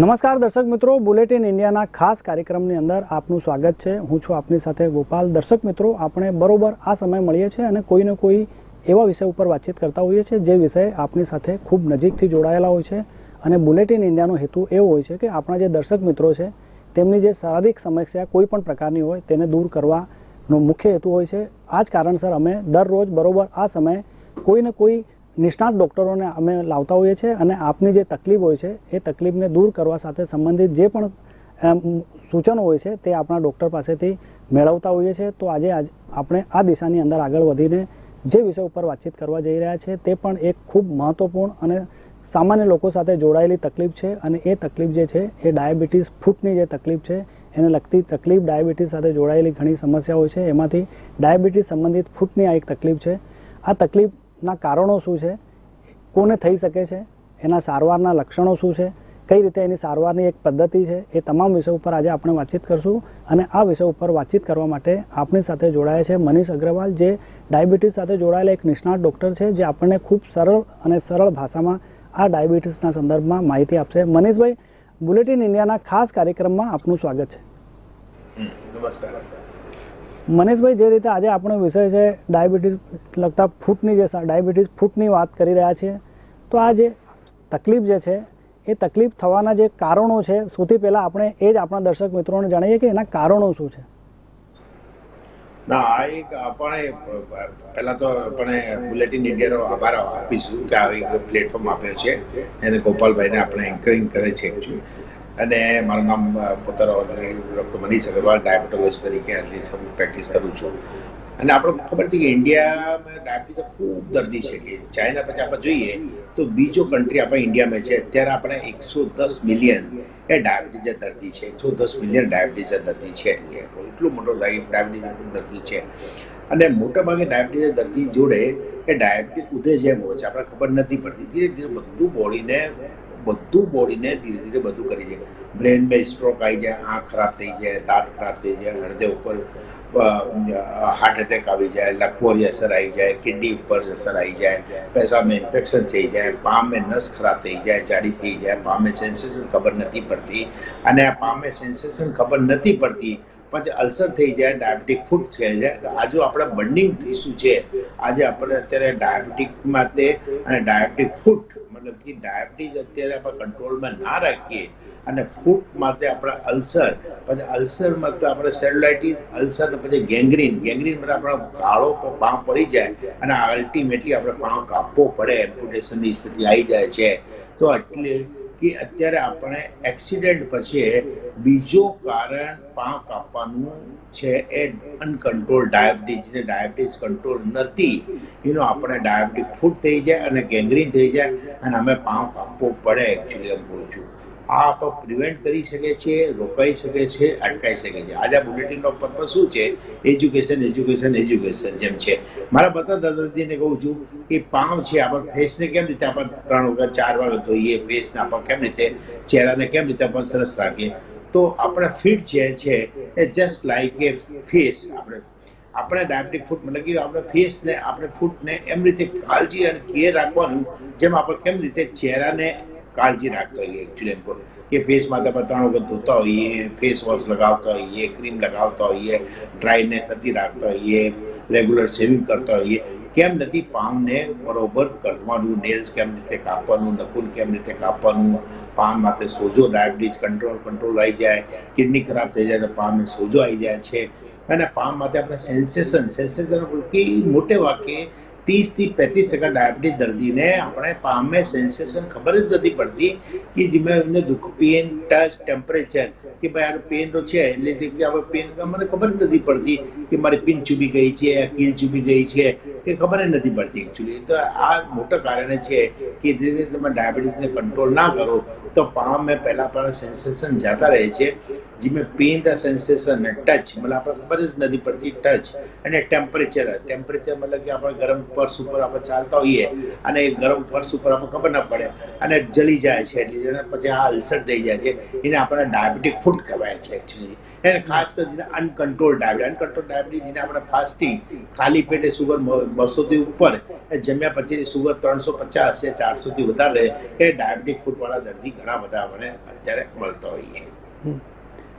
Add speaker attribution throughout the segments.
Speaker 1: નમસ્કાર દર્શક મિત્રો, બુલેટિન ઇન્ડિયાના ખાસ કાર્યક્રમની અંદર આપનું સ્વાગત છે. હું છું આપની સાથે ગોપાલ. દર્શક મિત્રો, આપણે બરોબર આ સમય મળીએ છીએ અને કોઈને કોઈ એવા વિષય ઉપર વાતચીત કરતા હોઈએ છીએ જે વિષય આપની સાથે ખૂબ નજીકથી જોડાયેલા હોય છે. અને બુલેટિન ઇન્ડિયાનો હેતુ એવો હોય છે કે આપણા જે દર્શક મિત્રો છે, તેમની જે શારીરિક સમસ્યા કોઈ પણ પ્રકારની હોય તેને દૂર કરવાનો મુખ્ય હેતુ હોય છે. આ જ કારણસર અમે દરરોજ બરોબર આ સમયે કોઈને કોઈ નિષ્ણાત ડૉક્ટરોને અમે લાવતા હોઈએ છીએ અને આપની જે તકલીફ હોય છે, એ તકલીફને દૂર કરવા સાથે સંબંધિત જે પણ સૂચનો હોય છે, તે આપણા ડૉક્ટર પાસેથી મેળવતા હોઈએ છીએ. તો આજે આજ, આપણે આ દિશાની અંદર આગળ વધીને જે વિષય ઉપર વાતચીત કરવા જઈ રહ્યા છે, તે પણ એક ખૂબ મહત્વપૂર્ણ અને સામાન્ય લોકો સાથે જોડાયેલી તકલીફ છે અને એ તકલીફ જે છે, એ ડાયાબિટીસ ફૂટની જે તકલીફ છે, એને લગતી તકલીફ ડાયાબિટીસ સાથે જોડાયેલી ઘણી સમસ્યાઓ છે. એમાંથી ડાયાબિટીસ સંબંધિત ફૂટની આ એક તકલીફ છે. આ તકલીફના કારણો શું છે? કોને થઈ શકે છે? એના સારવારના લક્ષણો શું છે? કઈ રીતે એની સારવારની એક પદ્ધતિ છે? એ તમામ વિષય ઉપર આજે આપણે વાતચીત કરશું અને આ વિષય ઉપર વાતચીત કરવા માટે આપણી સાથે જોડાયા છે મનીષ અગ્રવાલ, જે ડાયાબિટીસ સાથે જોડાયેલા એક નિષ્ણાત ડૉક્ટર છે, જે આપણને ખૂબ સરળ અને સરળ ભાષામાં આ ડાયાબિટીસના સંદર્ભમાં માહિતી આપશે. મનીષભાઈ, બુલેટિન ઇન્ડિયાના ખાસ કાર્યક્રમમાં આપનું સ્વાગત છે.
Speaker 2: નમસ્કાર.
Speaker 1: મનીષભાઈ, જે રીતે આજે આપણો વિષય છે ડાયાબિટીસ લગતા ફૂટની જે ડાયાબિટીસ ફૂટની વાત કરી રહ્યા છીએ તો આ જે તકલીફ જે છે, એ તકલીફ થવાના જે કારણો છે, સૌથી પહેલાં આપણે એ જ આપણા દર્શક મિત્રોને જણાવીએ કે એના કારણો શું છે?
Speaker 2: ના, આ એક આપણે, પહેલા તો આપણે બુલેટિન ઇન્ડિયાનો આભાર આપીશું કે આવી પ્લેટફોર્મ આપ્યો છે, એને ગોપાલભાઈને આપણે એન્કરિંગ કરે છે. અને મારું નામ પોતાનો ડૉક્ટર મનીષ અગ્રવાલ ડાયાબિટોલોજી તરીકે એટલીસ્ટ હું પ્રેક્ટિસ કરું છું. અને આપણે ખબર છે કે ઇન્ડિયામાં ડાયાબિટીસ ખૂબ દર્દી છે કે ચાઇના પછી આપણે જોઈએ તો બીજો કન્ટ્રી આપણે ઇન્ડિયામાં છે, અત્યારે આપણે એકસો દસ મિલિયન એ ડાયાબિટીસ દર્દી છે, એકસો દસ મિલિયન ડાયાબિટીસ દર્દી છે એટલું મોટો ડાયાબિટીસ દર્દી છે. અને મોટાભાગે ડાયાબિટીસ દર્દી જોડે એ ડાયાબિટીસ ઉધે જેમ હોય છે, આપણે ખબર નથી પડતી. ધીરે ધીરે બધું બોડીને બધું બોડીને ધીરે ધીરે બધું કરી જાય. બ્રેનમાં સ્ટ્રોક આવી જાય, આંખ ખરાબ થઈ જાય, દાંત ખરાબ થઈ જાય, હૃદય ઉપર હાર્ટ એટેક આવી જાય લકવોની અસર આવી જાય કિડની ઉપર અસર આવી જાય, પેશાબમાં ઇન્ફેક્શન થઈ જાય, પામે નસ ખરાબ થઈ જાય, જાડી થઈ જાય, પામે સેન્સેશન ખબર નથી પડતી. અને આ પામે સેન્સેશન ખબર નથી પડતી પછી અલ્સર થઈ જાય ડાયાબિટીક ફૂડ તો આજુ આપણે બર્નિંગ ઇસ્યુ છે, આજે આપણે અત્યારે ડાયાબિટીક માટે અને ડાયાબિટીક ફૂડ મતલબ કે ડાયાબિટીસ અત્યારે આપણે કંટ્રોલમાં ના રાખીએ અને ફૂડ માટે આપણે અલ્સર, પછી અલ્સર માટે આપણે સેલ્યુલાઇટીસ અલ્સર પછી ગેંગ્રીન ગેંગ્રીન માટે આપણો કાળો પાવ પડી જાય અને અલ્ટિમેટલી આપણે પાવ કાપવો પડે એમ્પ્યુટેશનની સ્થિતિ આવી જાય છે. તો એટલે કે અત્યારે આપણે એક્સિડન્ટ પછી બીજો કારણ પાંખ કાપવાનું છે એ અનકન્ટ્રોલ ડાયાબિટીસ જે ડાયાબિટીસ કંટ્રોલ નથી, એનો આપણે ડાયાબિટીક ફૂટ થઈ જાય અને ગેંગ્રીન થઈ જાય અને અમે પાવ કાપવો પડે એકચ્યુઅલી એમ છું. આ આપણે પ્રિવેન્ટ કરી શકે છે, રોકાઈ શકે છે, અટકાઈ શકે છે. આજે બુલેટિનનો પર્પઝ શું છે? એજ્યુકેશન એજ્યુકેશન એજ્યુકેશન જેમ છે. મારા બધા દાદાજીને કહું છું કે પાવ છે. આપણે ફેસને કેમ રીતે આપણે ત્રણ વખત, ચાર વાર ધોઈએ, ફેસને આપણે કેમ રીતે, ચહેરાને કેમ રીતે આપણે સરસ રાખીએ? તો આપણે ફિટ છે છે, એ જસ્ટ લાઈક એ ફેસ આપણે. આપણે ડાયાબિટીક ફૂડ મતલબ કે આપણે ફેસને, આપણે ફૂટને એમ રીતે કાળજી અને કેર રાખવાનું, જેમ આપણે કેમ રીતે ચહેરાને કાળજી રાખતા હોઈએ એક્ચ્યુઅલી કે ફેસ માટે આપણે ત્રણ વખત ધોતા હોઈએ ફેસ વોશ લગાવતા હોઈએ ક્રીમ લગાવતા હોઈએ ડ્રાયનેસ નથી રાખતા હોઈએ રેગ્યુલર સેવિંગ કરતા હોઈએ. કેમ નથી પામને બરોબર કરવાનું નેલ્સ કેમ રીતે કાપવાનું નકુલ કેમ રીતે કાપવાનું, પામ માટે સોજો ડાયાબિટીસ કંટ્રોલ કંટ્રોલ આવી જાય કિડની ખરાબ થઈ જાય તો પામે સોજો આવી જાય છે. અને પામ માટે આપણે સેન્સેશન સેન્સેશન કે મોટે વાક્યે ત્રીસથી પેંત્રીસ ટકા ડાયાબિટીસ દર્દીને આપણે પામે સેન્સેશન ખબર જ નથી પડતી કે જેમાં એમને દુઃખ પેન ટચ ટેમ્પરેચર કે ભાઈ આનું પેન તો છે એટલે કે હવે પેન મને ખબર જ નથી પડતી કે મારી પિન ચૂબી ગઈ છે કીલ ચૂબી ગઈ છે, એ ખબર જ નથી પડતી એકચ્યુઅલી તો આ મોટા કારણે છે કે ધીરે તમે ડાયાબિટીસને કંટ્રોલ ના કરો તો પામે પહેલાં પણ સેન્સેશન જતા રહે છે. જેમાં પેન ધ સેન્સેશન ટચ મતલબ આપણે ખબર જ નથી પડતી ટચ અને ટેમ્પરેચર ટેમ્પરેચર મતલબ કે આપણે ગરમ પર્સ ઉપર આપણે ચાલતા હોઈએ અને એ ગરમ પર્સ ઉપર આપણે ખબર ના પડે અને જલી જાય છે એટલે પછી આ અલ્સર થઈ જાય છે. એને આપણે ડાયાબિટીક ફૂડ કહેવાય છે એકચ્યુઅલી એને ખાસ કરીને અનકન્ટ્રોલ ડાયાબિટીસ અનકન્ટ્રોલ ડાયાબિટીસ જેને આપણે ફાસ્ટિંગ ખાલી પેટે સુગર બસોથી ઉપર જમ્યા પછી સુગર ત્રણસો પચાસ કે ચારસોથી વધારે એ ડાયાબિટીક ફૂડવાળા દર્દી ઘણા બધા મને અત્યારે મળતા હોઈએ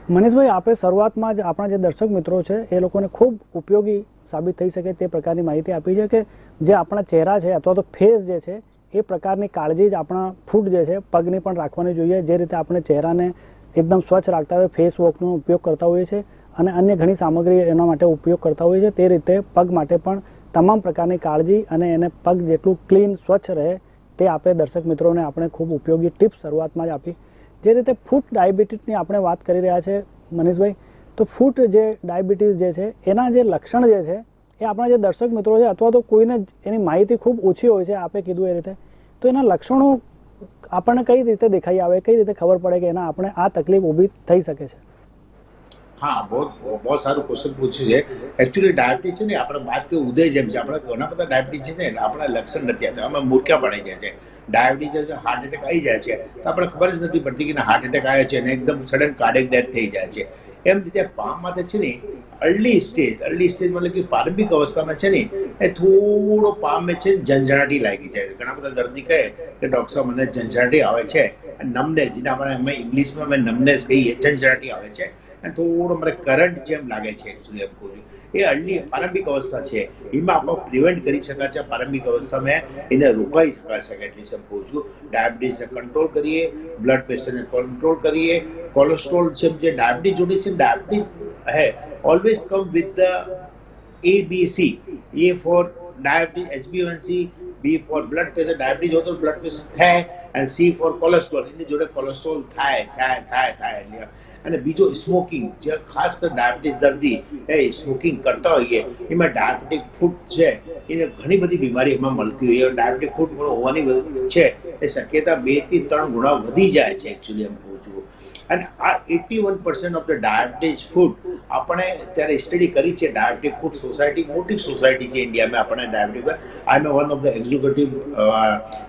Speaker 1: મનીષભાઈ, આપે શરૂઆતમાં જ આપણા જે દર્શક મિત્રો છે, એ લોકોને ખૂબ ઉપયોગી સાબિત થઈ શકે તે પ્રકારની માહિતી આપી છે કે જે આપણા ચહેરા છે અથવા તો ફેસ જે છે, એ પ્રકારની કાળજી જ આપણા ફૂડ જે છે, પગની પણ રાખવાની જોઈએ. જે રીતે આપણે ચહેરાને એકદમ સ્વચ્છ રાખતા હોય ફેસ વોકનો ઉપયોગ કરતા હોઈએ છીએ અને અન્ય ઘણી સામગ્રી એના માટે ઉપયોગ કરતા હોઈએ છીએ. તે રીતે પગ માટે પણ તમામ પ્રકારની કાળજી અને એને પગ જેટલું ક્લીન સ્વચ્છ રહે તે આપણે દર્શક મિત્રોને આપણે ખૂબ ઉપયોગી ટિપ્સ શરૂઆતમાં જ આપી. જે રીતે ફૂટ ડાયાબિટીસની આપણે વાત કરી રહ્યા છે, મનીષભાઈ, તો ફૂટ જે ડાયાબિટીસ જે છે, એના જે લક્ષણ જે છે, એ આપણા જે દર્શક મિત્રો છે, અથવા તો કોઈને એની માહિતી ખૂબ ઓછી હોય છે, આપે કીધું એ રીતે. તો એના લક્ષણો આપણને કઈ રીતે દેખાઈ આવે, કઈ રીતે ખબર પડે કે એના આપણે આ તકલીફ ઊભી થઈ શકે છે?
Speaker 2: હા, બહુ બહુ સારું ક્વેશ્ચન પૂછ્યું છે. એકચ્યુઅલી ડાયાબિટીસ છે ને, આપણે વાત કે ઉદય જેમ છે. આપણે ઘણા બધા ડાયાબિટીસ છે ને આપણા લક્ષણ નથી આવતા. અમે મૂર્ખા પડી જાય છે. ડાયાબિટીસ જો હાર્ટ એટેક આવી જાય છે. તો આપણે ખબર જ નથી પડતી કે હાર્ટ એટેક આવ્યો છે અને એકદમ સડન કાર્ડિક ડેથ થઈ જાય છે. એમ રીતે પામ માટે છે ને અર્લી સ્ટેજ અર્લી સ્ટેજ મતલબ કે પ્રારંભિક અવસ્થામાં છે ને, એ થોડો પામ છે ઝંઝણાટી લાગી જાય. ઘણા બધા દર્દી કહે કે, ડોક્ટર મને ઝંઝણાટી આવે છે. નમનેસ જેને આપણે અમે ઇંગ્લિશમાં અમે નમનેસ કહીએ, ઝંઝણાટી આવે છે. અને થોડો મને કરંટ જેમ લાગે છે એ અર્લી પ્રારંભિક અવસ્થા છે. એમાં આપણે પ્રિવેન્ટ કરી શકાય છે, પ્રારંભિક અવસ્થામાં એને રોકાઈ શકાય છે એટલી એમ કહું છું. ડાયાબિટીસને કંટ્રોલ કરીએ બ્લડ પ્રેશરને કંટ્રોલ કરીએ. કોલેસ્ટ્રોલ છે જે ડાયાબિટીસ જોડે છે ડાયાબિટીસ હે always come with the A B C A for diabetes H B one C B for blood pressure diabetes હોય તો બ્લડ પ્રેશર થાય અને સી ફોર કોલેસ્ટ્રોલ એની જોડે કોલેસ્ટ્રોલ થાય થાય થાય થાય અને બીજો સ્મોકિંગ જે ખાસ તો ડાયાબિટીસ દર્દી, એ સ્મોકિંગ કરતા હોઈએ, એમાં ડાયાબિટીક ફૂડ છે, એને ઘણી બધી બીમારી એમાં મળતી હોય. ડાયાબિટીક ફૂડ હોવાની છે. એ શક્યતા બેથી ત્રણ ગુણા વધી જાય છે એકચ્યુઅલી એમ છું અને આ eighty one percent of the diabetes foot આપણે ત્યારે સ્ટડી કરી છે. ડાયાબિટીક ફૂડ સોસાયટી મોટી સોસાયટી છે ઇન્ડિયામાં આપણે diabetic I am one of the executive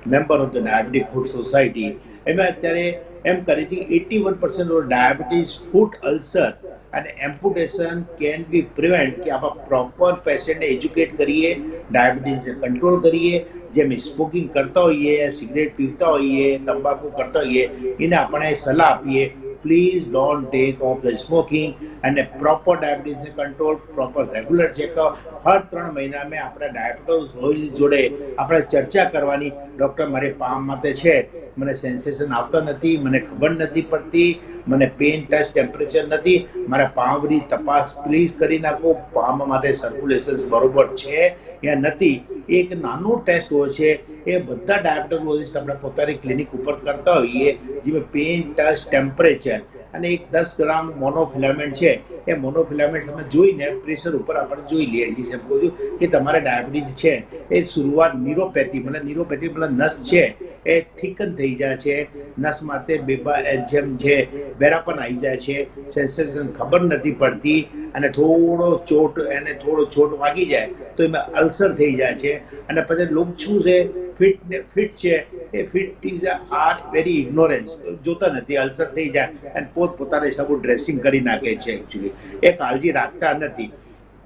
Speaker 2: member of the diabetic foot society એમાં અત્યારે એમ કરી છે કે eighty one percent of diabetes foot ulcer અને એમ્પ્યુટેશન કેન બી પ્રિવેન્ટ કે આપણે પ્રોપર પેશન્ટને એજ્યુકેટ કરીએ ડાયાબિટીસને કંટ્રોલ કરીએ જેમ સ્મોકિંગ કરતા હોઈએ સિગરેટ પીતા હોઈએ તંબાકુ કરતા હોઈએ એને આપણે સલાહ આપીએ please take take off smoking and અને proper diabetes control, proper regular checkup હર ત્રણ મહિનામાં આપણે ડાયાબિટીસ જોડે આપણે ચર્ચા કરવાની ડૉક્ટર મારે પામ માટે છે મને સેન્સેશન આવતા નથી મને ખબર નથી પડતી મને પેન ટચ ટેમ્પરેચર નથી મારા પાંવરી તપાસ પ્લીઝ કરી નાખો પામ માટે સર્ક્યુલેશન્સ બરોબર છે યા નથી એક નાનો ટેસ્ટ હોય છે એ બધા ડાયાબિટોલોજીસ્ટ આપણે પોતાની ક્લિનિક ઉપર કરતા હોઈએ, જેમાં પેઇન ટચ ટેમ્પરેચર અને એક દસ ગ્રામ મોનોફિલામેન્ટ છે. એ મોનોફિલામેન્ટ તમે જોઈને પ્રેશર ઉપર આપણે જોઈ લઈએ. એટલી એમ કે તમારે ડાયાબિટીસ છે, એ શરૂઆત ન્યુરોપેથી મતલબ ન્યુરોપેથી મતલબ નસ છે, એ થિકન થઈ જાય છે. નસ માટે બેબા જેમ છે બેરાપન આવી જાય છે. સેન્સેશન ખબર નથી પડતી અને થોડો ચોટ, એને થોડો ચોટ વાગી જાય તો એમાં અલ્સર થઈ જાય છે. અને પછી લોક શું છે? ફિટ ફિટ છે, એ feet is our very ignorance જોતા નથી, અલ્સર થઈ જાય અને પોત પોતાને સબુ ડ્રેસિંગ કરી નાખે છે એકચ્યુઅલી એ કાળજી રાખતા નથી.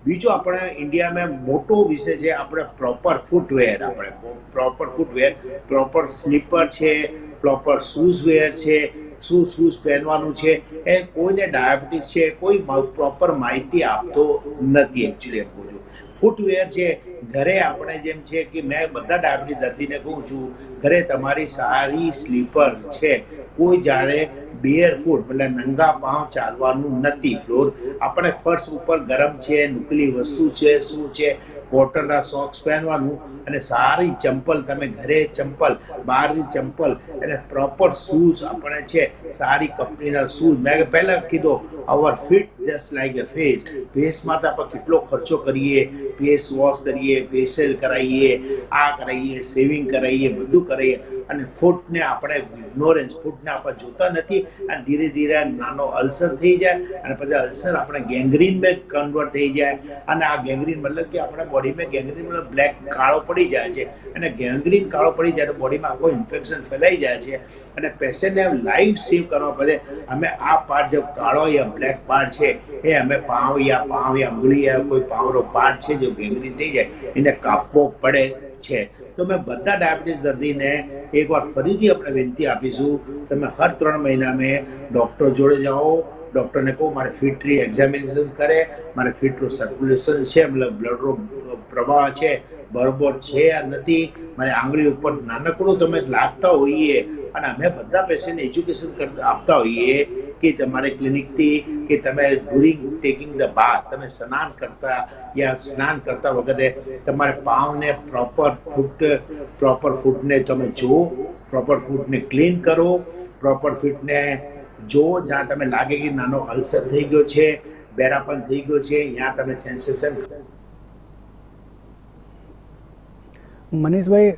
Speaker 2: બીજો આપણે ઇન્ડિયામાં મોટો વિષય છે આપણે પ્રોપર ફૂટવેર આપણે. પ્રોપર ફૂટવેર પ્રોપર સ્લીપર છે પ્રોપર શૂઝ વેર છે શું શૂઝ પહેરવાનું છે. એ કોઈને ડાયાબિટીસ છે, કોઈ પ્રોપર માહિતી આપતો નથી એકચ્યુઅલી ફૂટવેર છે, ઘરે આપણે જેમ છે કે મેં બધા ડાયાબિટીસ દર્દીને કહું છું, ઘરે તમારી સારી સ્લીપર છે. કોઈ જાણે બેર ફૂટ એટલે નંગા પાવ ચાલવાનું નથી, ફ્લોર. આપણે ફર્શ ઉપર ગરમ છે, નુકલી વસ્તુ છે, શું છે કોટનના સોક્સ પહેરવાનું અને સારી ચંપલ, તમે ઘરે ચંપલ, બહારની ચંપલ અને પ્રોપર શૂઝ આપણે છે, સારી કંપનીના શૂઝ મેં પહેલાં કીધો our feet just like a face ફેસમાં તો આપણે કેટલો ખર્ચો કરીએ ફેસ વોશ કરીએ ફેશિયલ કરાવીએ આ કરાવીએ સેવિંગ કરાવીએ બધું કરીએ. અને ફૂટને આપણે ઇગ્નોરન્સ ફૂટને આપણે જોતા નથી અને ધીરે ધીરે નાનો અલ્સર થઈ જાય અને પછી અલ્સર આપણે ગેંગ્રીનમાં કન્વર્ટ થઈ જાય. અને આ ગેંગ્રીન મતલબ કે આપણા બોડીમાં ગેંગ્રીનમાં બ્લેક કાળો પડી જાય છે. અને ગેંગ્રીન કાળો પડી જાય તો બોડીમાં આખો ઇન્ફેક્શન ફેલાઈ જાય છે. અને પેશન્ટને લાઈફ સેવ કરવા પડે અમે આ પાર્ટ જે કાળો યા બ્લેક પાર્ટ છે, એ અમે પાવ યા પાવ યા અંગળી યા કોઈ પાવનો પાર્ટ છે જે ગેંગ્રીન થઈ જાય, એને કાપવો પડે છે. તો મેં બધા ડાયાબિટીસ દર્દીને એકવાર ફરીથી આપણે વિનંતી આપીશું, તમે હર ત્રણ મહિના મેં ડૉક્ટર જોડે જાઓ ડૉક્ટરને કહું, મારે ફિટરી એક્ઝામિનેશન કરે, મારે ફિટનું સર્ક્યુલેશન છે, મતલબ બ્લડનો પ્રવાહ છે, બરોબર છે આ નથી, મારે આંગળી ઉપર નાનકડું તમે લાગતા હોઈએ. અને અમે બધા પેશન્ટને એજ્યુકેશન આપતા હોઈએ કે તમારે ક્લિનિકથી કે તમે ડ્યુરિંગ ટેકિંગ ધ બાથ તમે સ્નાન કરતા યા સ્નાન કરતા વખતે તમારે પાવને પ્રોપર ફૂટ પ્રોપર ફૂટને તમે જુઓ પ્રોપર ફૂટને ક્લીન કરો પ્રોપર ફૂટને જો જ્યાં તમે લાગે કે નાનો અલ્સર થઈ ગયો છે બેરાપન થઈ ગયો છે ત્યાં તમે સેન્સેશન
Speaker 1: મનીષભાઈ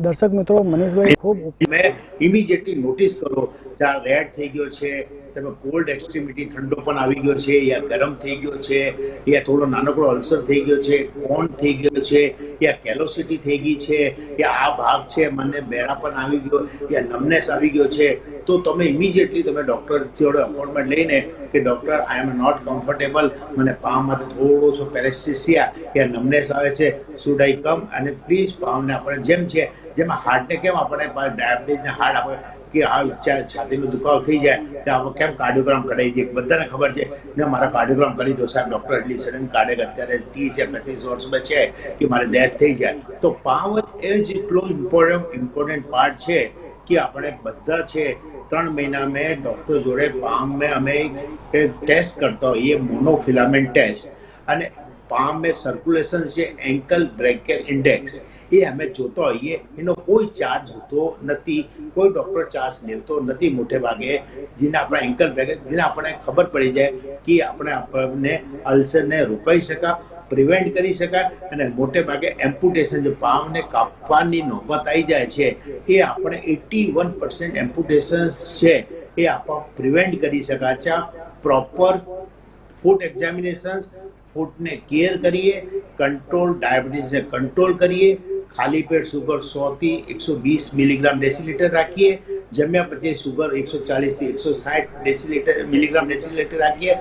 Speaker 1: દર્શક મિત્રો મનીષભાઈ ખૂબ
Speaker 2: મેં ઇમિડિયેટલી નોટિસ કરો જ્યાં રેડ થઈ ગયો છે તમે કોલ્ડ એક્સ્ટ્રીમિટી ઠંડો પણ આવી ગયો છે, યા ગરમ થઈ ગયો છે, યા થોડો નાનકડો અલ્સર થઈ ગયો છે કોન થઈ ગયો છે, યા કેલોસિટી થઈ ગઈ છે, યા આ ભાગ છે, મને બેરાપન આવી ગયો, યા નમનેસ આવી ગયો છે, તો તમે ઇમિડિયેટલી તમે ડૉક્ટર જોડે અપોઇન્ટમેન્ટ લઈને કે doctor I am not comfortable મને પામાં થોડો છો પેરેસિસિયા યા નમનેસ આવે છે શુડ આઈ કમ અને પ્લીઝ પામને આપણે જેમ છે, જેમાં હાર્ટને કેમ આપણે ડાયાબિટીસને હાર્ટ આપણે કે આ વિચાર છાતીનો દુખાવો થઈ જાય તો આમાં કેમ કાર્ડિયોગ્રામ કરાવી દઈએ બધાને ખબર છે. ને મારા કાર્ડિયોગ્રામ કરી દો સાહેબ, ડૉક્ટર એટલી સડન કાર્ડિયક અત્યારે ત્રીસ યા પચીસ વર્ષમાં છે કે મારે ડેથ થઈ જાય. તો પાવર એ જ એટલો ઇમ્પોર્ટન્ટ ઇમ્પોર્ટન્ટ પાર્ટ છે કે આપણે બધા છે, ત્રણ મહિના મેં ડૉક્ટર જોડે પામ મેં અમે ટેસ્ટ કરતા હોઈએ મોનોફિલામેન્ટ ટેસ્ટ અને પામ મેં સર્ક્યુલેશન છે એન્કલ બ્રેકેટ ઇન્ડેક્સ એ અમે જોતા હોઈએ. એનો કોઈ ચાર્જ હોતો નથી, કોઈ ડૉક્ટર ચાર્જ લેતો નથી મોટે ભાગે. જેને આપણે એન્કલ બ્રેકેટ જેને આપણે ખબર પડી જાય કે આપણે આપણને અલ્સરને રોકાઈ શકા પ્રિવેન્ટ કરી શકાય અને મોટે ભાગે એમ્પ્યુટેશન જે પામને કાપવાની નોબત આવી જાય છે, એ આપણે એટી વન પર્સન્ટ એમ્પ્યુટેશન છે, એ આપણે પ્રિવેન્ટ કરી શકાય છે. પ્રોપર ફૂડ એક્ઝામિનેશન ફૂડને કેર કરીએ કંટ્રોલ ડાયાબિટીસને કંટ્રોલ કરીએ ખાલી પેટ સુગર સો થી એકસો વીસ મિલીગ્રામ ડેસીલીટર રાખીએ, જમ્યા પછી સુગર એકસો ચાલીસથી એકસો સાઠ ડેસીલીટર મિલીગ્રામ ડેસીલીટર રાખીએ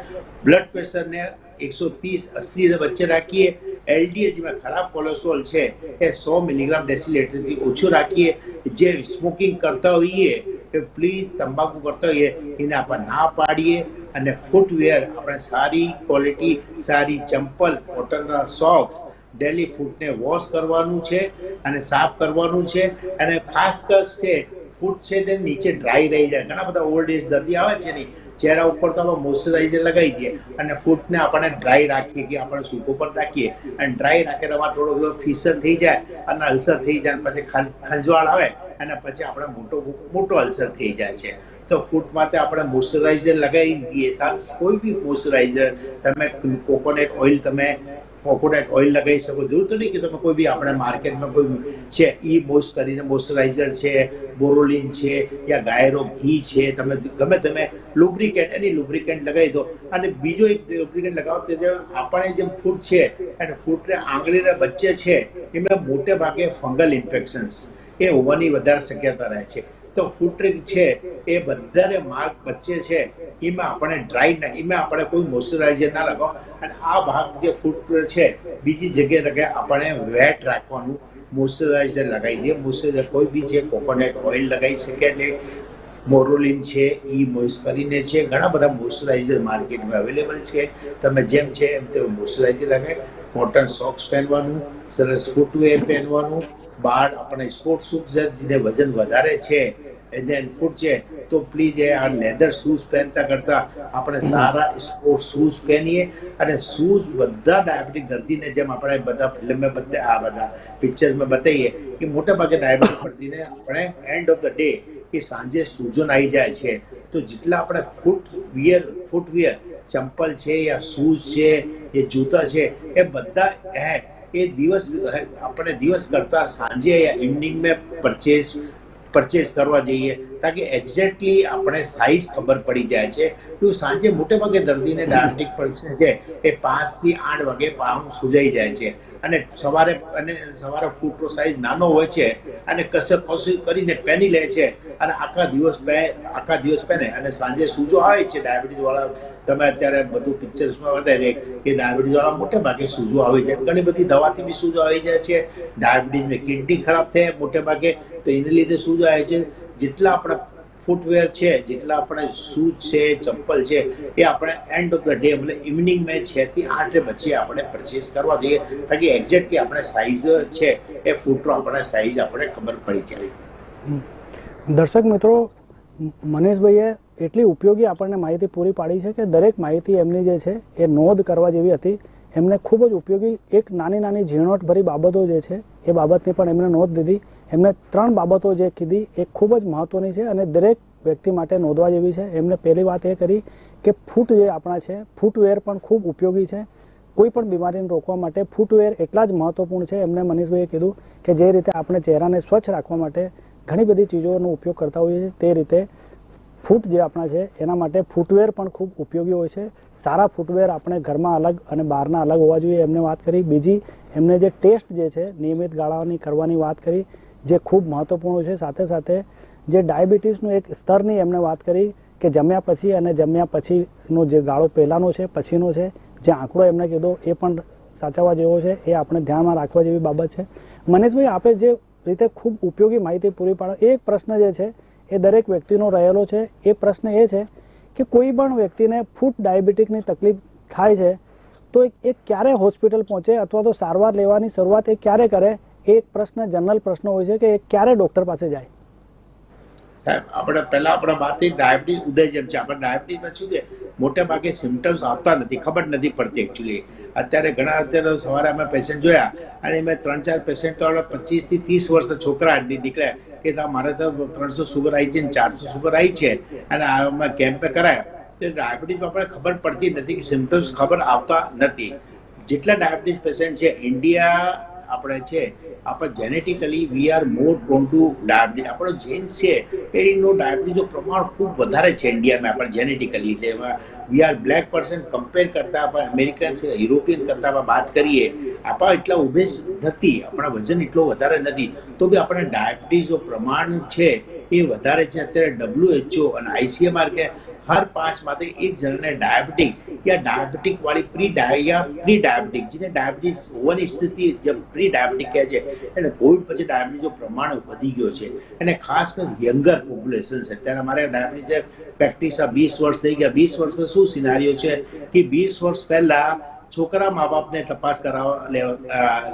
Speaker 2: બ્લડ પ્રેશરને એકસો ત્રીસ અસી વચ્ચે રાખીએ. એલડીએચ જેમાં ખરાબ કોલેસ્ટ્રોલ છે એ સો મિલીગ્રામ ડેસીલીટરથી ઓછું રાખીએ. જે સ્મોકિંગ કરતા હોઈએ એ પ્લીઝ તંબાકુ કરતા હોઈએ, એને આપણે ના પાડીએ. અને ફૂટવેર આપણે સારી ક્વોલિટી સારી ચંપલ કોટનના સોક્સ ડેલી ફૂડને વોશ કરવાનું છે અને સાફ કરવાનું છે. અને ખાસ કસ છે ફૂડ છે તે નીચે ડ્રાય રહી જાય. ઘણા બધા ઓલ્ડ એજ દર્દી આવે છે ને, ચહેરા ઉપર તો આપણે મોઇશ્ચરાઇઝર લગાવી દઈએ અને ફૂટને આપણે ડ્રાય રાખીએ કે આપણે સૂકો પર રાખીએ. અને ડ્રાય રાખે તો થોડો થોડો ફિસર થઈ જાય અને અલ્સર થઈ જાય પછી ખંજવાળ આવે અને પછી આપણે મોટો મોટો અલ્સર થઈ જાય છે. તો ફૂટ માટે આપણે મોઇશ્ચરાઇઝર લગાવી દઈએ. કોઈ બી મોઇશ્ચરાઇઝર તમે કોકોનટ ઓઇલ તમે કોકોનટ ઓઇલ લગાવી શકો, જરૂર તો નહીં કે તમે કોઈ બી આપણે માર્કેટમાં કોઈ છે, ઈ મોઇસ કરીને મોઇસ્ચરાઇઝર છે, બોરોલિન છે યા ગાયરો ઘી છે, તમે ગમે તમે લુબ્રિકેન્ટ, એની લુબ્રિકેન્ટ લગાવી દો. અને બીજો એક લુબ્રિકેન્ટ લગાવો કે જે આપણે જે ફૂડ છે, અને ફૂડને આંગળીના વચ્ચે છે, એમાં મોટે ભાગે ફંગલ ઇન્ફેક્શન્સ, એ હોવાની વધારે શક્યતા રહે છે. તો ફૂટરિંગ છે, એ વધારે માર્ક વચ્ચે છે, એમાં આપણે ડ્રાય ના, એમાં આપણે કોઈ મોઇશ્ચરાઇઝર ના લગાવો. અને આ ભાગ જે ફૂટ છે, બીજી જગ્યાએ આપણે વેટ રાખવાનું, મોઇશ્ચરાઇઝર લગાવી દઈએ. મોઇશ્ચરાઇઝર કોઈ બી છે, કોકોનટ ઓઇલ લગાવી શકે એટલે મોરોલિન છે, ઈ મોઇસ કરીને છે. ઘણા બધા મોઇશ્ચરાઇઝર માર્કેટમાં અવેલેબલ છે. તમે જેમ છે એમ તે મોઇશ્ચરાઇઝર લગાવે. કોટન સોક્સ પહેરવાનું, સરસ ફૂટવેર પહેરવાનું. બહાર આપણે સ્પોર્ટ શૂઝ જેને વજન વધારે છે એને ફૂટ છે તો પ્લીઝ એ આ લેધર શૂઝ પહેરતા કરતા આપણે સારા સ્પોર્ટ શૂઝ પહેરીએ અને શૂઝ બધા ડાયાબિટીક દર્દીને જેમ આપણે બધા ફિલ્મમાં બધા આ બધા પિક્ચરમાં બતાવીએ કે મોટા ભાગે ડાયાબિટીક દર્દીને આપણે એન્ડ ઓફ ધ ડે કે સાંજે સૂજન આવી જાય છે. તો જેટલા આપણે ફૂટ વિયર ફૂટ વિયર ચંપલ છે યા શૂઝ છે એ જૂતા છે, એ બધા એ દિવસ આપણે દિવસ કરતા સાંજે યા ઇવનિંગમાં પરચેસ પરચેસ કરવા જઈએ તાકે એક્ઝેક્ટલી આપણે સાઈઝ ખબર પડી જાય છે. તો સાંજે મોટે ભાગે દર્દીને ડાયાબિટીક પડશે છે એ પાંચથી આઠ વાગે પાઉં સુજાઈ જાય છે. અને સવારે અને સવારે ફૂટનો સાઈઝ નાનો હોય છે અને કશે કશું કરીને પહેરી લે છે અને આખા દિવસ પહે, આખા દિવસ પહેરે અને સાંજે સૂજો આવે છે ડાયાબિટીસ વાળા. તમે અત્યારે બધું પિક્ચર્સમાં બતાવી દે કે ડાયાબિટીસ વાળા મોટે ભાગે સૂજો આવી જાય. ઘણી બધી દવાથી બી સૂજો આવી જાય છે. ડાયાબિટીસમાં કિડની ખરાબ થાય મોટે ભાગે. તો એને લીધે શું આવે છે? જેટલા આપણા ફૂટવેર છે, જેટલા આપણે શૂઝ છે, ચપ્પલ છે, એ આપણે એન્ડ ઓફ ધ ડે મતલબ ઇવનિંગ મેં છ થી આઠ પછી આપણે પરચેસ કરવા જોઈએ તાકી એક્ઝેક્ટલી આપણે સાઈઝ છે, એ ફૂટનો આપણે સાઈઝ આપણે ખબર પડી જાય.
Speaker 1: દર્શક મિત્રો મ- મનીષભાઈએ એટલી ઉપયોગી આપણને માહિતી પૂરી પાડી છે કે દરેક માહિતી એમની જે છે, એ નોંધ કરવા જેવી હતી. એમને ખૂબ જ ઉપયોગી એક નાની નાની ઝીણવટભરી બાબતો જે છે, એ બાબતની પણ એમણે નોંધ લીધી. એમને ત્રણ બાબતો જે કીધી, એ ખૂબ જ મહત્વની છે અને દરેક વ્યક્તિ માટે નોંધવા જેવી છે. એમને પહેલી વાત એ કરી કે ફૂટ જે આપણા છે, ફૂટવેર પણ ખૂબ ઉપયોગી છે. કોઈ પણ બીમારીને રોકવા માટે ફૂટવેર એટલા જ મહત્વપૂર્ણ છે. એમને મનીષભાઈએ કીધું કે જે રીતે આપણે ચહેરાને સ્વચ્છ રાખવા માટે ઘણી બધી ચીજોનો ઉપયોગ કરતા હોઈએ છીએ, તે રીતે ફૂટ જે આપણા છે, એના માટે ફૂટવેર પણ ખૂબ ઉપયોગી હોય છે. સારા ફૂટવેર આપણે ઘરમાં અલગ અને બહારના અલગ હોવા જોઈએ. એમને વાત કરી. બીજી, એમને જે ટેસ્ટ જે છે, નિયમિત ગાળાની કરવાની વાત કરી. જે ખૂબ મહત્વપૂર્ણ છે, સાથે સાથે જે ડાયાબિટીસનું એક સ્તરની એમને વાત કરી કે જમ્યા પછી અને જમ્યા પછીનો જે ગાળો પહેલાંનો છે, પછીનો છે, જે આંકડો એમને કીધો એ પણ સાચવવા જેવો છે, એ આપણે ધ્યાનમાં રાખવા જેવી બાબત છે. મનીષભાઈ, આપે જે રીતે ખૂબ ઉપયોગી માહિતી પૂરી પાડે એક પ્રશ્ન જે છે, એ દરેક વ્યક્તિનો રહેલો છે. એ પ્રશ્ન એ છે કે કોઈ પણ વ્યક્તિને ફૂટ ડાયાબિટીકની તકલીફ થાય છે, તો એ ક્યારે હોસ્પિટલ પહોંચે અથવા તો સારવાર લેવાની શરૂઆત એ ક્યારે કરે એક પ્રશ્ન, જનરલ પ્રશ્ન હોય છે કે ક્યારે ડૉક્ટર પાસે જાય?
Speaker 2: સાહેબ, આપણે પહેલા આપણે વાત ડાયાબિટીસ ઉદય જેમ છે. આપણે ડાયાબિટીસમાં શું છે? મોટે ભાગે સિમ્ટમ્સ આવતા નથી, ખબર નથી પડતી એકચ્યુઅલી અત્યારે ઘણા અત્યારે સવારે અમે પેશન્ટ જોયા અને મેં ત્રણ ચાર પેશન્ટ તો પચીસથી ત્રીસ વર્ષ છોકરા નીકળ્યા કે મારે તો ત્રણસો સુગર આવી છે ને ચારસો સુગર આવી છે. અને અમે કેમ્પે કરાયા. તો ડાયાબિટીસમાં આપણે ખબર પડતી નથી કે સિમ્ટમ્સ ખબર આવતા નથી. જેટલા ડાયાબિટીસ પેશન્ટ છે ઇન્ડિયા આપણે છે, આપણે genetically we are more prone to diabetes આપણો જેન્સ છે એનું ડાયાબિટીસનું પ્રમાણ ખૂબ વધારે છે ઇન્ડિયામાં આપણે જેનેટિકલી એટલે એમાં we are black person compare કરતા આપણે અમેરિકન્સ યુરોપિયન કરતા આપણે વાત કરીએ, આપણા એટલા ઉભેસ નથી, આપણા વજન એટલો વધારે નથી, તો બી આપણે ડાયાબિટીસનું પ્રમાણ છે એ વધારે છે. અત્યારે ડબ્લ્યુએચઓ અને આઈસીએમઆર કે હર પાંચમાંથી એક જણને ડાયાબિટીક યા ડાયાબિટીક વાળી પ્રી ડાયા પ્રી ડાયાબિટીક જેને ડાયાબિટીસ હોવાની સ્થિતિ જે પ્રી ડાયાબિટીક કહે છે, એટલે કોવિડ પછી ડાયાબિટીસનું પ્રમાણ વધી ગયો છે. અને ખાસ કરીને યંગર પોપ્યુલેશન છે. અત્યારે અમારે ડાયાબિટીસ પ્રેક્ટિસ આ વીસ વર્ષ થઈ ગયા. વીસ વર્ષમાં શું સિનારીઓ છે? કે વીસ વર્ષ પહેલા છોકરા મા બાપને તપાસ કરાવવા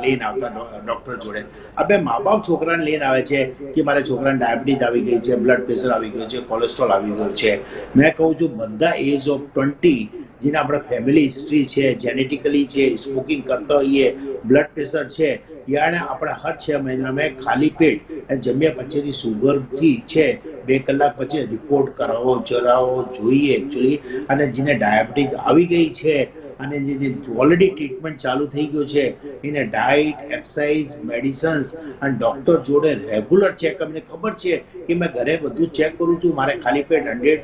Speaker 2: લઈને આવતા ડોક્ટર જોડે. હવે મા બાપ છોકરાને લઈને આવે છે કે મારા છોકરાને ડાયાબિટીસ આવી ગઈ છે, બ્લડ પ્રેશર આવી ગયું છે, કોલેસ્ટ્રોલ આવી ગયું છે. મેં કહું છું બધા એજ ઓફ ટ્વેન્ટી, જેને આપણે ફેમિલી હિસ્ટ્રી છે, જેનેટિકલી છે, સ્મોકિંગ કરતા હોઈએ, બ્લડ પ્રેશર છે યાને આપણે હર છ મહિનામાં ખાલી પેટ જમ્યા પછીની સુગરથી છે, બે કલાક પછી રિપોર્ટ કરાવવો જરાવો જોઈએ એકચ્યુઅલી અને જેને ડાયાબિટીસ આવી ગઈ છે અને જે જે ઓલરેડી ટ્રીટમેન્ટ ચાલુ થઈ ગયું છે, એને ડાયટ એક્સરસાઇઝ મેડિસિન્સ અને ડૉક્ટર જોડે રેગ્યુલર ચેકઅપ અમને ખબર છે કે મેં ઘરે બધું ચેક કરું છું. મારે ખાલી પેટ hundred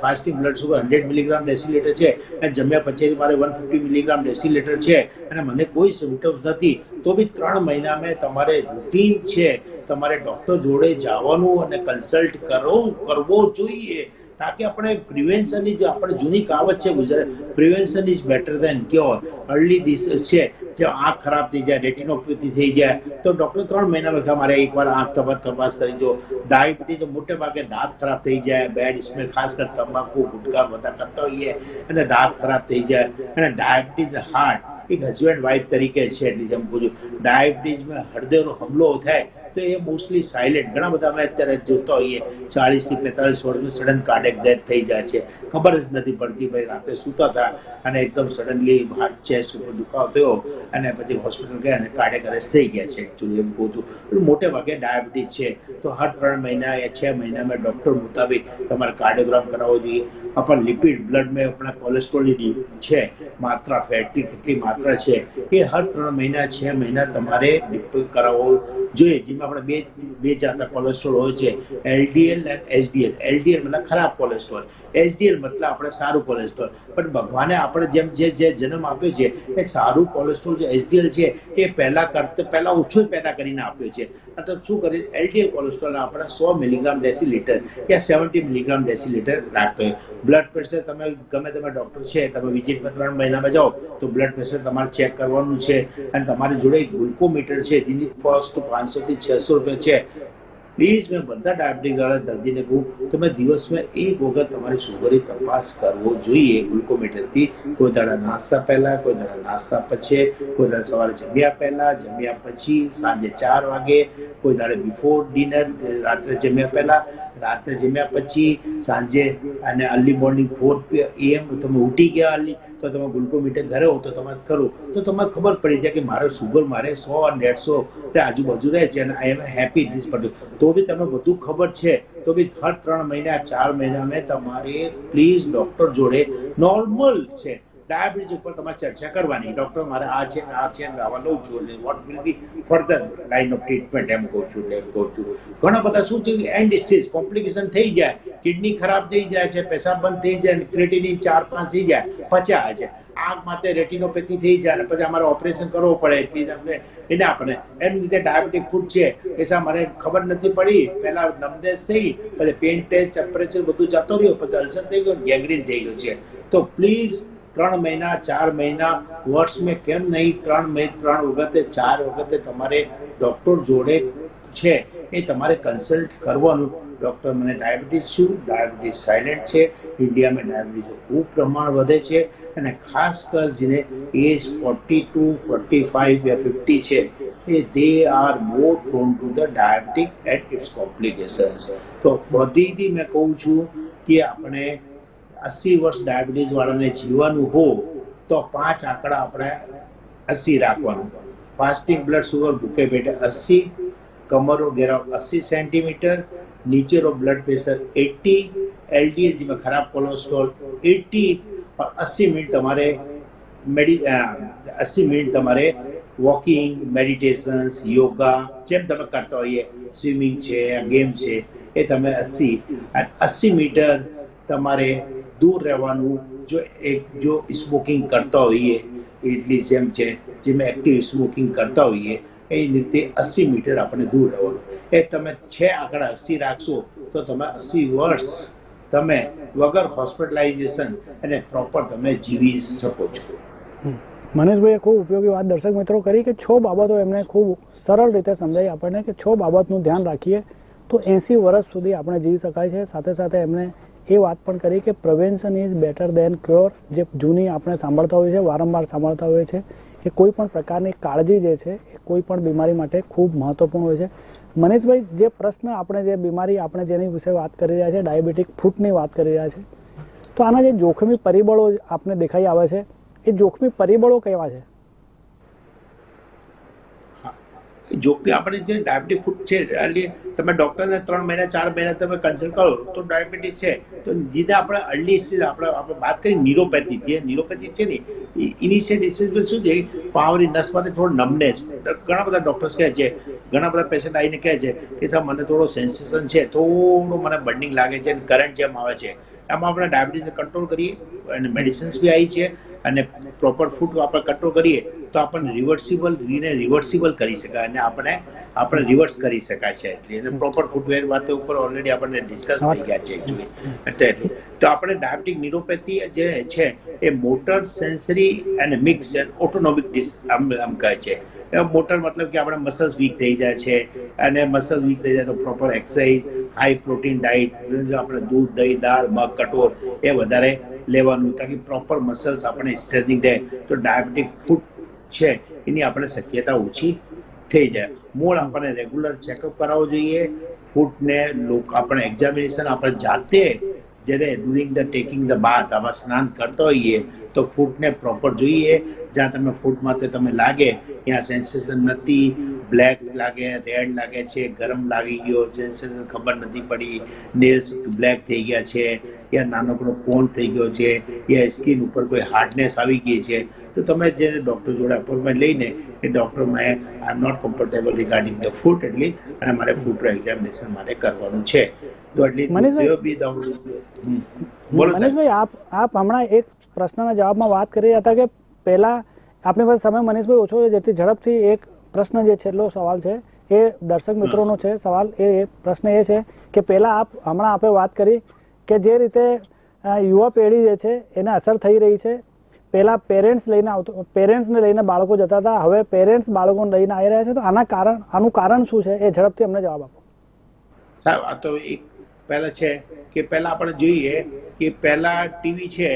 Speaker 2: fasting blood sugar hundred milligram decilitre છે અને જમ્યા પછી મારે વન ફિફ્ટી મિલીગ્રામ ડેસીલીટર છે. અને મને કોઈ સિમ્ટમ્સ નથી. તો બી ત્રણ મહિના મેં તમારે રૂટીન છે. તમારે ડૉક્ટર જોડે જવાનું અને કન્સલ્ટ કરો, કરવો જોઈએ. તાકે આપણે પ્રિવેન્શનની જે આપણે જૂની કહાવત છે Gujarat prevention is better than cure early dis છે, જે આંખ ખરાબ થઈ જાય રેટિનોપેથી થઈ જાય. તો ડૉક્ટર ત્રણ મહિનામાં તમારે એકવાર આંખ તપાસ તપાસ કરી જો. ડાયાબિટીસ મોટે ભાગે દાંત ખરાબ થઈ જાય બેડ સ્મેલ ખાસ કર તંબાકુ ગુટકા, બધા કરતા હોઈએ, અને દાંત ખરાબ થઈ જાય. અને ડાયાબિટીસ હાર્ટ એક હસબન્ડ વાઇફ તરીકે છે, એટલે છું ડાયાબિટીસમાં હૃદયનો હુમલો થાય તો એ મોસ્ટલી સાયલેન્ટ ઘણા બધા અમે અત્યારે જોતા હોઈએ ચાલીસથી બેતાલીસ વર્ષનું સડન કાર્ડેક ડેથ થઈ જાય છે. ખબર જ નથી પડતી ભાઈ રાતે સૂતા હતા અને એકદમ સડનલી હાર્ટ ચેસ્ટ ઉપર દુખાવો થયો અને પછી હોસ્પિટલ ગયા અને કાર્ડેક અરેસ્ટ થઈ ગયા છે. એકચ્યુઅલી એમ કહું છું. મોટે ભાગે ડાયાબિટીસ છે. તો હર ત્રણ મહિના યા છ મહિનામાં ડૉક્ટર મુતાબિક તમારે કાર્ડિયોગ્રામ કરાવવો જોઈએ. આપણા લિપિડ બ્લડમાં આપણા કોલેસ્ટ્રોલની છે, માત્રા ફેટની કેટલી માત્રા છે, એ હર ત્રણ મહિના, છ મહિના તમારે કરાવવો જોઈએ. જેમાં આપણે બે બે જાતના કોલેસ્ટ્રોલ હોય છે. એલડીએલ અને એસડીએલ એલડીએલ મતલબ ખરાબ કોલેસ્ટ્રોલ એસડીએલ મતલબ આપણે સારું કોલેસ્ટ્રોલ પણ ભગવાને આપણે જેમ જે જે જન્મ આપ્યો છે, એ સારું કોલેસ્ટ્રોલ જે એસડીએલ છે, એ પહેલા કરતા, પહેલા ઓછું જ પેદા કરીને આપ્યો છે. તો શું કરીએ? એલડીએલ કોલેસ્ટ્રોલ આપણે સો મિલીગ્રામ ડેસી લીટર કે સેવન્ટી મિલીગ્રામ ડેસીલીટર રાખતો હોય. બ્લડ પ્રેશર તમે, ગમે તમે ડૉક્ટર છે, તમે વિઝિટમાં ત્રણ મહિનામાં જાઓ, તો બ્લડ પ્રેશર તમારે ચેક કરવાનું છે. અને તમારી જોડે ગ્લુકોમીટર છે, જેની કોસ્ટ પાંચસો થી છસો રૂપિયા છે. પ્લીઝ મેં બધા ડાયાબિટીસવાળા દર્દીને કહું તમે દિવસમાં એક વખત તમારી સુગરની તપાસ કરવો જોઈએ ગ્લુકોમીટરથી. કોઈ દાડા નાસ્તા પહેલા, કોઈ દાડા નાસ્તા પછી, કોઈ દાડા સવારે જમ્યા પહેલા, જમ્યા પછી, સાંજે ચાર વાગે, કોઈ દાડે બિફોર ડિનર રાત્રે જમ્યા પહેલા. રાત્રે જમ્યા પછી સાંજે અને અર્લી મોર્નિંગ ફોર એમ તમે ઉઠી ગયા અર્લી તો તમે ગ્લુકોમીટર ઘરે હો તો તમે ખરું. તો તમને ખબર પડી જાય કે મારો સુગર મારે સો અને દેડસો આજુબાજુ રહે છે અને આઈ એમ હેપી બધું તો બી તમને બધું ખબર છે. તો બી હર ત્રણ મહિના, ચાર મહિના મેં તમારે પ્લીઝ ડોક્ટર જોડે નોર્મલ છે. ડાયાબિટીસ ઉપર તમારે ચર્ચા કરવાની. ડૉક્ટર મારે આ છે આ છે આવા લઉં છું what will be further line of treatment એમ કહું છું એમ કહું છું. ઘણા બધા શું છે એન્ડ સ્ટેજ કોમ્પ્લિકેશન થઈ જાય. કિડની ખરાબ થઈ જાય છે, પેશાબ બંધ થઈ જાય ક્રિએટિનિન ચાર પાંચ થઈ જાય પચ્યા છે. આગ માટે રેટિનોપેથી થઈ જાય અને પછી અમારે ઓપરેશન કરવું પડે. એટલે એને આપણે, એમ રીતે ડાયાબિટીક ફૂડ છે. પૈસા મને ખબર નથી પડી. પહેલા નમનેસ થઈ, પછી પેન ટેસ્ટ ટેમ્પરેચર બધું જતો રહ્યો, પછી અલ્સર થઈ ગયો ગેંગ્રીન થઈ ગયો છે. તો પ્લીઝ ત્રણ મહિના, ચાર મહિના વર્ષ મેં કેમ નહીં? ત્રણ મહિના, ત્રણ વખતે, ચાર વખતે તમારે ડૉક્ટર જોડે છે એ તમારે કન્સલ્ટ કરવાનું. ડૉક્ટર મને ડાયાબિટીસ શું? ડાયાબિટીસ સાયલેન્ટ છે. ઇન્ડિયામાં ડાયાબિટીસ ખૂબ પ્રમાણ વધે છે અને ખાસ કર જેને age forty to forty five yeah fifty છે, એ they are more prone to the diabetic at its complications તો ફરીથી મેં કહું છું કે આપણે અસી વર્ષ ડાયાબિટીસ વાળાને જીવવાનું હો તો પાંચ આંકડા આપણે અસી રાખવાનું. ફાસ્ટિંગ બ્લડ સુગર ભૂકે પેટે અસી કમરો ઘેરાવ અસી સેન્ટીમીટર, નીચેનો બ્લડ પ્રેશર એટી એલડીએલ જેમાં ખરાબ કોલેસ્ટ્રોલ એટી. અસી મિનિટ તમારે મેડી અસી મિનિટ તમારે વોકિંગ મેડિટેશન્સ યોગા જેમ તમે કરતા હોઈએ સ્વિમિંગ છે ગેમ છે, એ તમે અસી અસી મીટર તમારે દૂર રહેવાનું જો એક જો સ્મોકિંગ કરતા હોઈએ એટલી જેમ છે જેમ એક્ટિવ સ્મોકિંગ કરતા હોઈએ, એ રીતે અસી મીટર આપણે દૂર રહેવાનું. એ તમે છે આંકડા અસી રાખશો, તો તમે અસી વર્ષ તમે વગર હોસ્પિટલાઇઝેશન અને પ્રોપર તમે જીવી શકો છો.
Speaker 1: મનીષભાઈએ ખૂબ ઉપયોગી વાત દર્શક મિત્રો કરી કે છ બાબતો એમને ખૂબ સરળ રીતે સમજાવી આપણને કે છ બાબતનું ધ્યાન રાખીએ તો એંસી વર્ષ સુધી આપણે જીવી શકાય છે. સાથે સાથે એમને એ વાત પણ કરી કે prevention is better than cure જે જૂની આપણે સાંભળતા હોઈએ છીએ, વારંવાર સાંભળતા હોઈએ છીએ કે કોઈ પણ પ્રકારની કાળજી જે છે, એ કોઈ પણ બીમારી માટે ખૂબ મહત્વપૂર્ણ હોય છે. મનીષભાઈ, જે પ્રશ્ન આપણે, જે બીમારી આપણે જેની વિશે વાત કરી રહ્યા છે, ડાયાબિટીક ફૂટની વાત કરી રહ્યા છે, તો આના જે જોખમી પરિબળો આપણે દેખાઈ આવે છે, એ જોખમી પરિબળો કેવા છે?
Speaker 2: જોકે આપણે જે ડાયાબિટીસ ફૂડ છે, એટલે તમે ડૉક્ટરને ત્રણ મહિના, ચાર મહિના તમે કન્સલ્ટ કરો, તો ડાયાબિટીસ છે. તો જીને આપણે અર્લી સ્ટેજ આપણે આપણે વાત કરી નિરોપેથી જે નિરોપેથી છે ને ઇનિશિયલ સ્ટેજ શું છે, પાવરી નસ માટે થોડો નમનેસ ઘણા બધા ડૉક્ટર્સ કહે છે, ઘણા બધા પેશન્ટ આવીને કહે છે કે, સાહેબ, મને થોડો સેન્સેશન છે, થોડું મને બર્નિંગ લાગે છે અને કરંટ જેમ આવે છે. એમાં આપણે ડાયાબિટીસને કંટ્રોલ કરીએ, અને મેડિસિન્સ બી આવી છે, અને પ્રોપર ફૂડ આપણે કંટ્રોલ કરીએ. તો આપણને રિવર્સિબલ રીને રિવર્સિબલ કરી શકાય અને આપણે આપણે રિવર્સ કરી શકાય છે. એટલે એને પ્રોપર ફૂટવેર વાતે ઉપર ઓલરેડી આપણને ડિસ્કસ થઈ ગયા છે એકચ્યુઅલી તો આપણે ડાયાબિટીક ન્યુરોપેથી જે છે, એ મોટર સેન્સરી અને મિક્સ ઓટોનોમિક ડિસ આમ આમ કહે છે. મોટર મતલબ કે આપણા મસલ્સ વીક થઈ જાય છે અને મસલ વીક થઈ જાય તો proper exercise high protein diet આપણે દૂધ, દહીં, દાળ, મગ, કઠોળ એ વધારે લેવાનું, તાકી પ્રોપર મસલ્સ આપણે સ્ટ્રેચિંગ થાય. તો ડાયાબિટીક ફૂટ છે, એની આપણે શક્યતા ઓછી થઈ જાય. મૂળ આપણને રેગ્યુલર ચેકઅપ કરાવવો જોઈએ. ફૂટને લોક આપણે એક્ઝામિનેશન આપણે જાતે જ્યારે during the taking the bath આમાં સ્નાન કરતા હોઈએ તો ફૂટને પ્રોપર જોઈએ. જ્યાં તમે ફૂટ માટે તમે લાગે ત્યાં સેન્સેશન નથી. બ્લેક લાગે રેડ લાગે છે ગરમ લાગી ગયો સેન્સેશન ખબર નથી પડી. નેલ્સ બ્લેક થઈ ગયા છે યા નાનકડો કોન થઈ ગયો છે યા સ્કિન ઉપર કોઈ હાર્ડનેસ આવી ગઈ છે. તો તમે જે ડૉક્ટર જોડે અપોઇન્ટમેન્ટ લઈને એ ડૉક્ટર મેં I am not comfortable regarding the foot એટલી અને મારે ફૂટ એક્ઝામિનેશન મારે કરવાનું છે. તો એટલી. બોલો
Speaker 1: મનીષભાઈ આપ આપ હમણાં એક પ્રશ્નના જવાબમાં વાત કરી રહ્યા હતા કે પહેલાં આપણી પાસે સમય મનીષભાઈ ઓછો છે જેથી ઝડપથી એક પ્રશ્ન જે છેલ્લો સવાલ છે એ દર્શક મિત્રોનો છે. સવાલ એ એ પ્રશ્ન એ છે કે પહેલાં આપ હમણાં આપણે વાત કરી કે જે રીતે યુવા પેઢી જે છે એને અસર થઈ રહી છે. પહેલાં પેરેન્ટ્સ લઈને આવતો પેરેન્ટ્સને લઈને બાળકો જતા હતા. હવે પેરેન્ટ્સ બાળકોને લઈને આવી રહ્યા છે. તો આના કારણ આનું કારણ શું છે? એ ઝડપથી અમને જવાબ આપો.
Speaker 2: સાહેબ આ તો એક પહેલાં છે કે પહેલાં આપણે જોઈએ કે પહેલાં ટીવી છે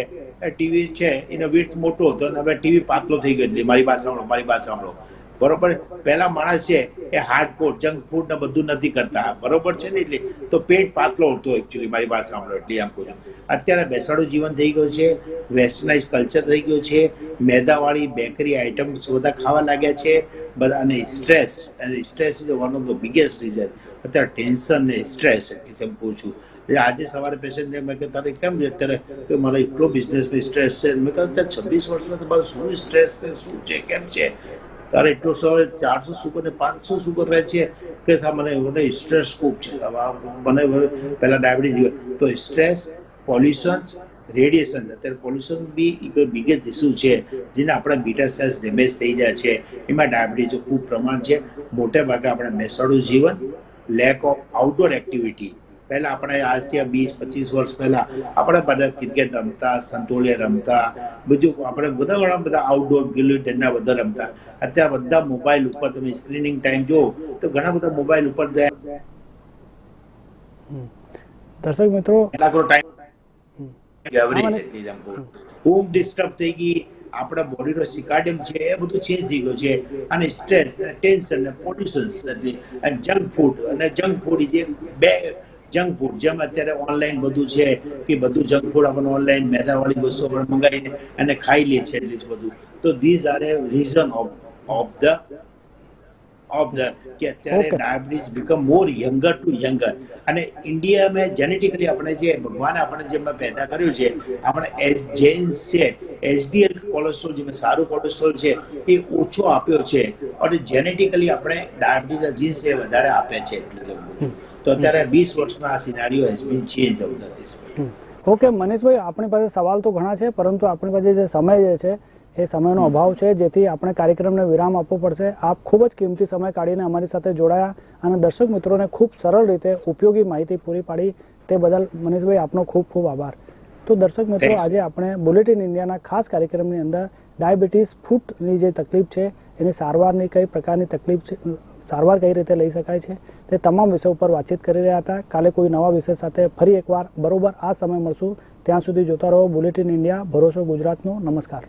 Speaker 2: ટીવી છે, એનો વિથ મોટો હતો અને હવે ટીવી પાતળો થઈ ગયો એટલે મારી પાસે સાંભળો, મારી પાસે સાંભળો. બરોબર? પહેલા માણસ છે, એ હાર્ડ ફૂડ જંક ફૂડ ને બધું નથી કરતા. બરોબર છે ને એટલે? તો પેટ પાતળો હતો એકચ્યુઅલી મારી પાસે સાંભળો, એટલે આમ કહું અત્યારે બેસાડું જીવન થઈ ગયું છે વેસ્ટર્નાઇઝ કલ્ચર થઈ ગયું છે, મેદાવાળી બેકરી આઇટમ્સ બધા ખાવા લાગ્યા છે, બધા અને સ્ટ્રેસ અને stress is one of the biggest reason અત્યારે ટેન્શન ને સ્ટ્રેસ એટલે એમ કહું છું. એટલે આજે સવારે પેશન્ટને મેં કહ્યું તારે કેમ અત્યારે? કે મારો એટલો બિઝનેસમાં સ્ટ્રેસ છે. મેં કહ્યું અત્યારે છવ્વીસ વર્ષમાં તમારું શું સ્ટ્રેસ છે? શું છે? કેમ છે? તારે એટલો સવારે ચારસો સુગર ને પાંચસો સુગર રહે છે કે મને મને સ્ટ્રેસ ખૂબ છે. મને પહેલા ડાયાબિટીસ તો સ્ટ્રેસ પોલ્યુશન રેડિયેશન અત્યારે પોલ્યુશન બી એક બિગેસ્ટ ઇસ્યુ છે, જેને આપણા બીટા સેલ્સ ડેમેજ થઈ જાય છે. એમાં ડાયાબિટીસ ખૂબ પ્રમાણ છે. મોટે ભાગે આપણે મેસાડું જીવન લેક ઓફ આઉટડોર એક્ટિવિટી પહેલા આપણે આજથી વીસ પચીસ વર્ષ પહેલા આપણે બધા ક્રિકેટ રમતા સંતોળિયા રમતા બીજું આપણે બધા ઘણા બધા આઉટડોર ગિલ્લી ડંડા બધા રમતા. અત્યારે બધા મોબાઈલ ઉપર તમે સ્ક્રીનિંગ ટાઈમ જુઓ તો ઘણા બધા મોબાઈલ ઉપર
Speaker 1: દર્શક મિત્રો
Speaker 2: કલાકનો ટાઈમ ખૂબ ડિસ્ટર્બ થઈ ગઈ. આપણા બોડીનો સિકાર્ડિયમ છે એ બધું ચેન્જ થઈ ગયું છે. અને સ્ટ્રેસ ટેન્શન પોલ્યુશન અને જંક ફૂડ અને જંક ફૂડ જે બે જંક ફૂડ જેમ અત્યારે ઓનલાઈન બધું છે કે બધું જંક ફૂડ આપણે ઓનલાઈન મેદાવાળી વસ્તુ આપણે મંગાવીને અને ખાઈ લે છે એટલી બધું. તો these are a reason of of the of the કે અત્યારે diabetes become more younger to younger અને ઇન્ડિયામાં જેનેટિકલી આપણે જે ભગવાને આપણે જે પેદા કર્યું છે આપણે એસ જેન્સ છે એસડીએલ કોલેસ્ટ્રોલ જે સારું કોલેસ્ટ્રોલ છે એ ઓછો આપ્યો છે. અને જેનેટિકલી આપણે ડાયાબિટીસ જીન્સ એ વધારે આપે છે. જેમ. તો અત્યારે વીસ વર્ષમાં આ scenario has been change of the this
Speaker 1: okay મનીષભાઈ આપણી પાસે સવાલ તો ઘણા છે પરંતુ આપણી પાસે જે સમય જે છે એ સમયનો અભાવ છે જેથી આપણે કાર્યક્રમને વિરામ આપવો પડશે. આપ ખૂબ જ કિંમતી સમય કાઢીને અમારી સાથે જોડાયા અને દર્શક મિત્રોને ખૂબ સરળ રીતે ઉપયોગી માહિતી પૂરી પાડી તે બદલ મનીષભાઈ આપનો ખૂબ ખૂબ આભાર. તો દર્શક મિત્રો આજે આપણે બુલેટિન ઇન્ડિયાના ખાસ કાર્યક્રમની અંદર ડાયાબિટીસ ફૂટની જે તકલીફ છે એની સારવારની કઈ પ્રકારની તકલીફ છે સારવાર કઈ રીતે લઈ શકાય છે તે તમામ વિષયો ઉપર વાતચીત કરી રહ્યા હતા. કાલે કોઈ નવા વિષય સાથે ફરી એકવાર બરોબર આ સમય મળશું. ત્યાં સુધી જોતા રહો બુલેટિન ઇન્ડિયા ભરોસો ગુજરાતનો. નમસ્કાર.